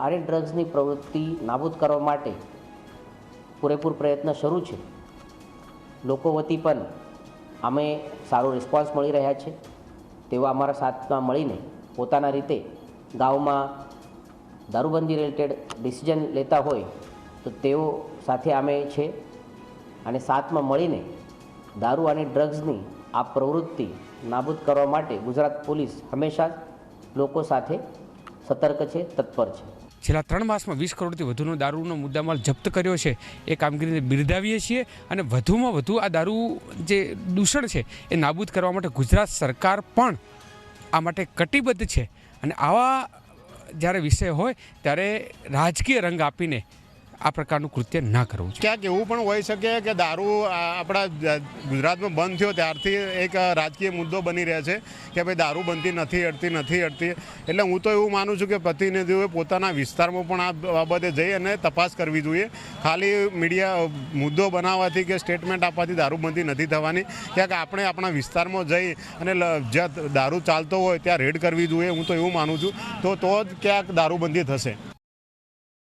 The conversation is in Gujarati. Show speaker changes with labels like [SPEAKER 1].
[SPEAKER 1] આરે ડ્રગ્સની પ્રવૃત્તિ નાબૂદ કરવા માટે પૂરેપૂર પ્રયત્ન શરૂ છે. લોકો વતી પણ અમે સારો રિસ્પોન્સ મળી રહ્યા છે. તેઓ અમારા સાથમાં મળીને પોતાના રીતે ગામમાં દારૂબંધી રિલેટેડ ડિસિઝન લેતા હોય તો તેઓ સાથે અમે છે અને સાથમાં મળીને દારૂ અને ડ્રગ્સની આ પ્રવૃત્તિ નાબૂદ કરવા માટે ગુજરાત પોલીસ હંમેશા લોકો સાથે સતર્ક છે, તત્પર છે.
[SPEAKER 2] છેલ્લા ત્રણ માસમાં વીસ કરોડથી વધુનો દારૂનો મુદ્દામાલ જપ્ત કર્યો છે. એ કામગીરીને બિરદાવીએ છીએ અને વધુમાં વધુ આ દારૂ જે દૂષણ છે એ નાબૂદ કરવા માટે ગુજરાત સરકાર પણ આ માટે કટિબદ્ધ છે. અને આવા જ્યારે વિષય હોય ત્યારે રાજકીય રંગ આપીને આ પ્રકારનું કૃત્ય ના કરવું જોઈએ.
[SPEAKER 3] ક્યાંક એવું પણ હોઈ શકે કે દારૂ આપણા ગુજરાતમાં બંધ થયો ત્યારથી એક રાજકીય મુદ્દો બની રહે છે કે ભાઈ દારૂ બનતી નથી, અડતી નથી, અડતી. એટલે હું તો એવું માનું છું કે પ્રતિનિધિઓએ પોતાના વિસ્તારમાં પણ આ બાબતે જઈ અને તપાસ કરવી જોઈએ. ખાલી મીડિયા મુદ્દો બનાવવાથી કે સ્ટેટમેન્ટ આપવાથી દારૂબંધી નથી થવાની. ક્યાંક આપણે આપણા વિસ્તારમાં જઈ અને જ્યાં દારૂ ચાલતો હોય ત્યાં રેડ કરવી જોઈએ, હું તો એવું માનું છું. તો તો જ ક્યાંક દારૂબંધી થશે.